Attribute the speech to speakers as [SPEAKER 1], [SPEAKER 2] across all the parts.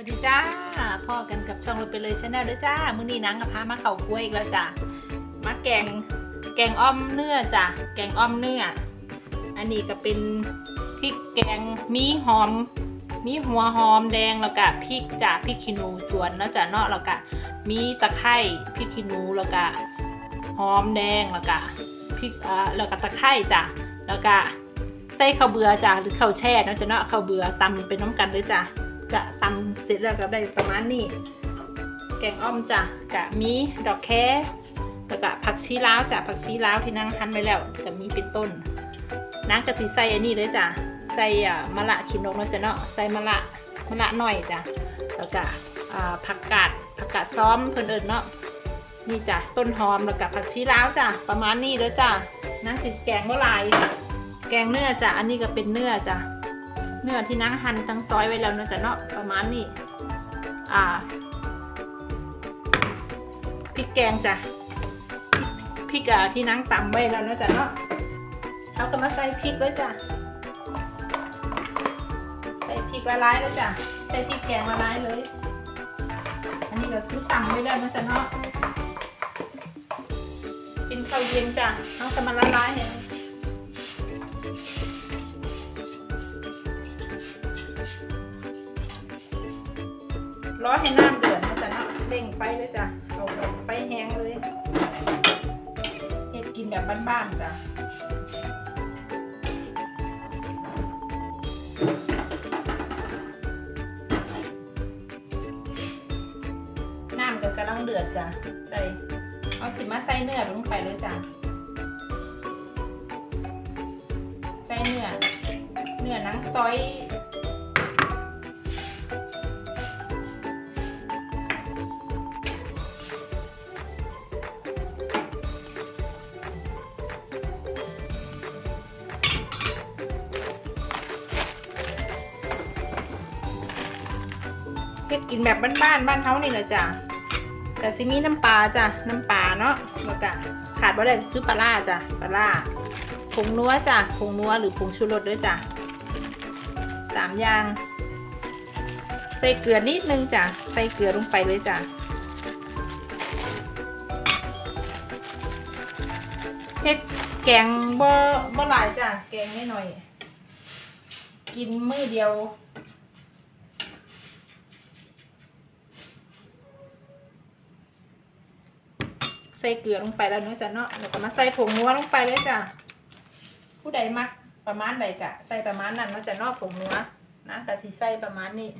[SPEAKER 1] สวัสดีจ้าพ่อกันกับช่องเราไปเลยชาแนลด้วยจ้า มื้อนี้นังกับพามาเข่ากล้วยอีกแล้วจ้ามาแกงแกงอ้อมเนื้อจ้ะแกงอ้อมเนื้อ อันนี้ก็เป็นพริกแกงมีหอม มีหัวหอมแดงแล้วก็พริกจ้ะพริกขี้หนูสวนแล้วจ้ะเนาะแล้วก็มีตะไคร้พริกขี้หนูแล้วก็หอมแดงแล้วก็พริกอ่าแล้วก็ตะไคร้จ้ะแล้วก็ใส่ข้าวเบือจ้ะหรือข้าวแช่เนาะจ้ะเนาะข้าวเบือตำเป็นน้ำกันเลยจ้ะ กะตำเสร็จแล้วก็ได้ประมาณนี้ แกงอ้อมจ้ะกะมีดอกแคแล้วก็ผักชีลาวจ้ะผักชีลาวที่นั่งคั้นไว้แล้วก็มีเป็นต้นนางกะสีใส่อันนี้เลยจ้ะใส่มะละขินนกเนาะจ้ะเนาะใส่มะละมะละหน่อยจ้ะแล้วก็ผักกาดผักกาดซ้อมเพิ่นเอิญเนาะนี่จ้ะต้นหอมแล้วก็ผักชีลาวจ้ะประมาณนี้เลยจ้ะนางสิแกงเมื่อไรแกงเนื้อจ้ะอันนี้ก็เป็นเนื้อจ้ะ เนื้อที่นั่งหั่นทั้งซอยไว้แล้วเนาะจ้ะเนาะประมาณนี้อ่าพริกแกงจ้ะพริกอะที่นั่งตำไว้แล้วเนาะจ้ะเนาะเขาก็มาใส่พริกด้วยจ้ะใส่พริกละลายเลยจ้ะใส่พริกแกงละลายเลย อันนี้ก็คือตำไว้แล้วเนาะจ้ะเนาะเป็นข้าวเย็นจ้ะเขาก็มาละลายเนี่ย ร้อให้น้ำเดือดนะจ๊ะเนาะเร่งไฟเลยจ้ะเอาแบบไฟแห้งเลยเฮ็ดกินแบบบ้านๆจ้ะน้ำก็กำลังเดือดจ้ะใส่เอาสิมาใส่เนื้อลงไปเลยจ้ะใส่เนื้อเนื้อนังซอย กินแบบบ้านๆบ้านเฮานี่แหละจ้ะแต่ซิมีน้ำปลาจ้ะน้ำปลาเนาะแล้วก็ขาดบ่ได้คือปลาล่าจ้ะปลาล่าผงนัวจ้ะผงนัวหรือผงชูรสด้วยจ้ะสามอย่างใส่เกลือนิดนึงจ้ะใส่เกลือลงไปเลยจ้ะเฮ็ดแกงบ่บ่หลายจ้ะแกงนิดหน่อย กินมื้อเดียว ใส่เกลือลงไปแล้วเนาะจ้ะเนาะแล้วก็มาใส่ผงนัวลงไปเลยจ้ะผู้ใดมักประมาณใดกะใส่ประมาณนั้นเนาะจ้ะเนาะผงนัวนะแต่สีใส่ประมาณนี้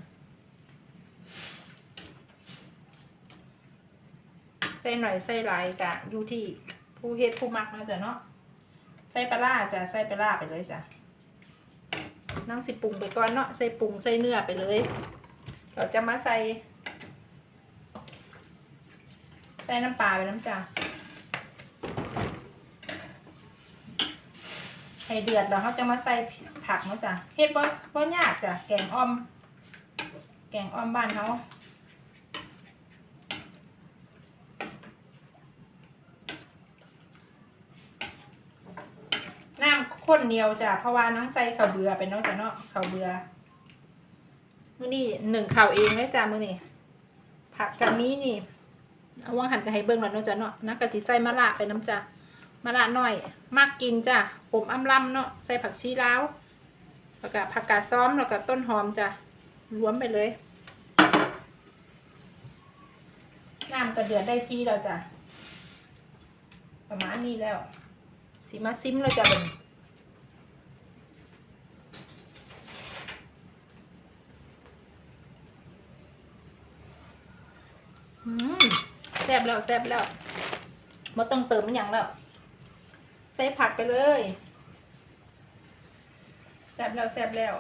[SPEAKER 1] ใส่หน่อยใส่หลายกะอยู่ที่ผู้เฮ็ดผู้มักเนาะจ้ะเนาะใส่ปลาจ้ะใส่ปลาไปเลยจ้ะนั่งสิปรุงไปก่อนเนาะใส่ปรุงใส่เนื้อไปเลย เราจะมาใส่ ใส่น้ำปลาไปน้ำจ้าให้เดือดแล้วเขาจะมาใส่ผักเนาะจ้ะเฮ็ดบ่บ่ยากจ้ะแกงอ้อม แกงอ้อมบ้านเขาน้ำข้นเหนียวจ้ะเพราะว่าน้องใส่ข้าวเบือไปเนาะจ้ะเนาะข้าวเบือมื้อนี้หนึ่งข้าวเองเลยจ้ะมื้อนี้ผักกะมีนี่ เอาว่างหันกันให้เบิ่งแล้วเนาะจ้ะเนาะนักกะสิใส่มะระไปน้ำจ้ะมะระหน่อย มากกินจ้ะผมอำลำเนาะใส่ผักชีลาวแล้วก็ผักกาดซ้อมแล้วก็ต้นหอมจ้ะรวมไปเลยน้ำก็เดือดได้ที่แล้วจ้ะประมาณนี้แล้วสิมาซิมแล้วจ้ะเบิ่งอืม ซ่บแล้วแซ่บแล้วไม่ต้องเติมมันอย่างแล้ว ใส่ผักไปเลยแซ่บแล้วแซ่บแล้ว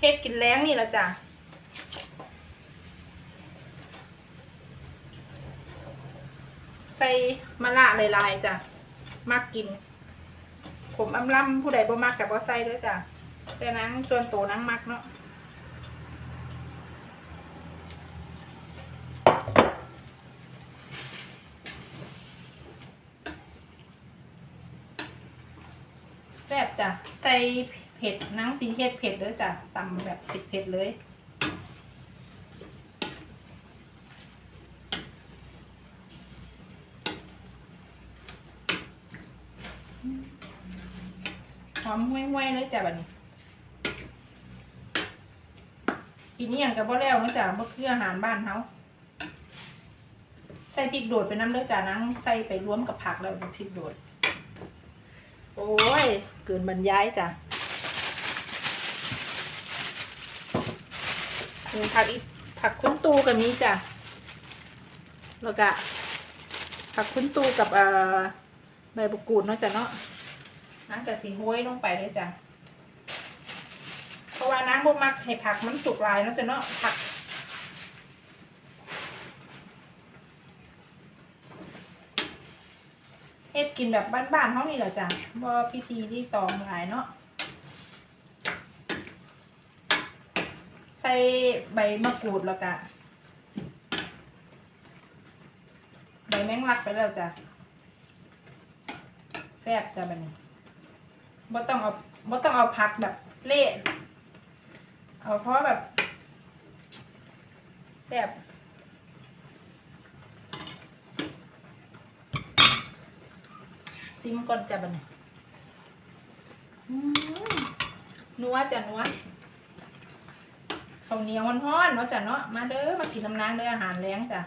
[SPEAKER 1] เฮ็ดกินแล้งนี่ละจ้ะใส่มะระลายๆจ้ะมากกิน ผมอำล่ำผู้ใดบ่มักกับบ่ใส่ด้วยจ้ะ แต่นังส่วนตัวนังมักเนาะแซ่บจ้ะ ใส่เผ็ดน้ำสีเผ็ดเผ็ดเลยจ้ะตำแบบเผ็ดเผ็ดๆเลยหอมห้วยๆเลยจ้ะบัดนี้ กินนี่อย่างกับบ่แล้วนะจ้ะบ่คืออาหารบ้านเฮาใส่พริกโดดไปน้ำเด้อจ้ะนังใส่ไปรวมกับผักแล้วเป็นพริกโดด โอ้ยเกินบรรยายจ้ะมีผักอีกผักคุ้นตูกับมีจ้ะแล้วก็ผักคุ้นตูกับเอ่อใบบุกูดเนาะจ้ะเนาะน้ำกับสีห้วยลงไปเลยจ้ะเพ ราะว่าน้ำบ่มักให้ผักมันสุกหลายเนาะจ้ะเนาะผักเฮ็ดกินแบบบ้านๆเท่านี้แหละจ้ะบ่พิธีที่ตองหลายเนาะใส่ใบมะกรูดแล้วก็ใบแมงลักไปแล้วจ้ะแซ่บจ้ะแบบนี้บ่ต้องเอาบ่ต้องเอาผักแบบเละ เอาเพราะแบบแซ่บซิมก่อนจ้ะบัดนี้อืมนัวจ้ะนัวข้าวเหนียวร้อนๆเนาะจ้ะเนาะมาเด้อมากินน้ำนางเด้ออาหารแรงจ้ะ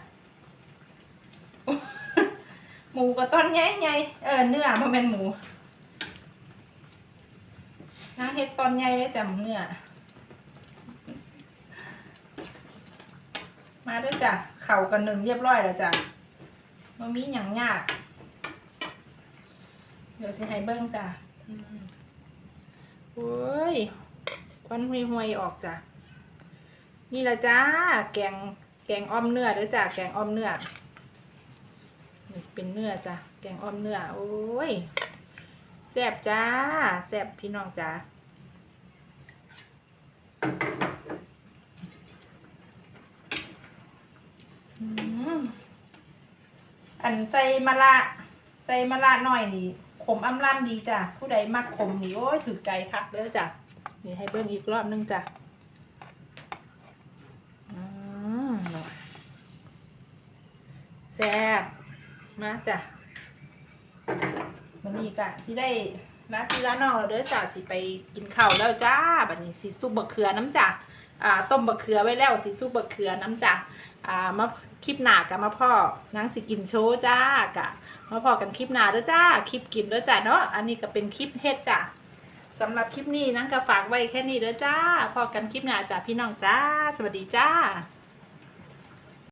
[SPEAKER 1] หมูก็ต้นใหญ่ๆเออเนื้อบ่แม่นหมูน้าเฮ็ดตอนใหญ่เลยจ้ะเนื้อ มาด้วยจ้ะ เข่ากันหนึ่งเรียบร้อยแล้วจ้ะมันมีอย่างยาก เดี๋ยวสิให้เบิ้งจ้ะโอ้ยควันหุยหวยๆออกจ้ะ นี่แหละจ้า แกง แกงอ้อมเนื้อเด้อจ้ะ แกงอ้อมเนื้อ นี่เป็นเนื้อจ้ะ แกงอ้อมเนื้อ โอ้ยแซ่บจ้าแซ่บพี่น้องจ้า อันใส่มะระใส่มะระหน่อยนี่ขมอำล่ำดีจ้ะ ผู้ใดมักขมนี่โอ้ยถือใจคักเด้อจ้ะ นี่ให้เบิ้งอีกรอบนึงจ้ะอืมแซ่บมาจ้ะวันนี้ก็สิได้มาที่ร้านนอกแล้วเด้อจ้าสิไปกินข้าวแล้วจ้าบัดนี้สิซุปบะเขือน้ำจ้าอ่า ต้มบะเขือไว้แล้วสิซุปบะเขือน้ำจ้าอ่ามาคลิปหนากับมาพ่อนางสิกินโชว์จ้ากะมาพ่อกันคลิปหนาด้วยจ้าคลิปกินด้วยจ้าเนาะอันนี้ก็เป็นคลิปเฮ็ดจ้าสำหรับคลิปนี้นางก็ฝากไว้แค่นี้เด้อจ้าพอกันคลิปหนาจ้าพี่น้องจ้า สวัสดีจ้า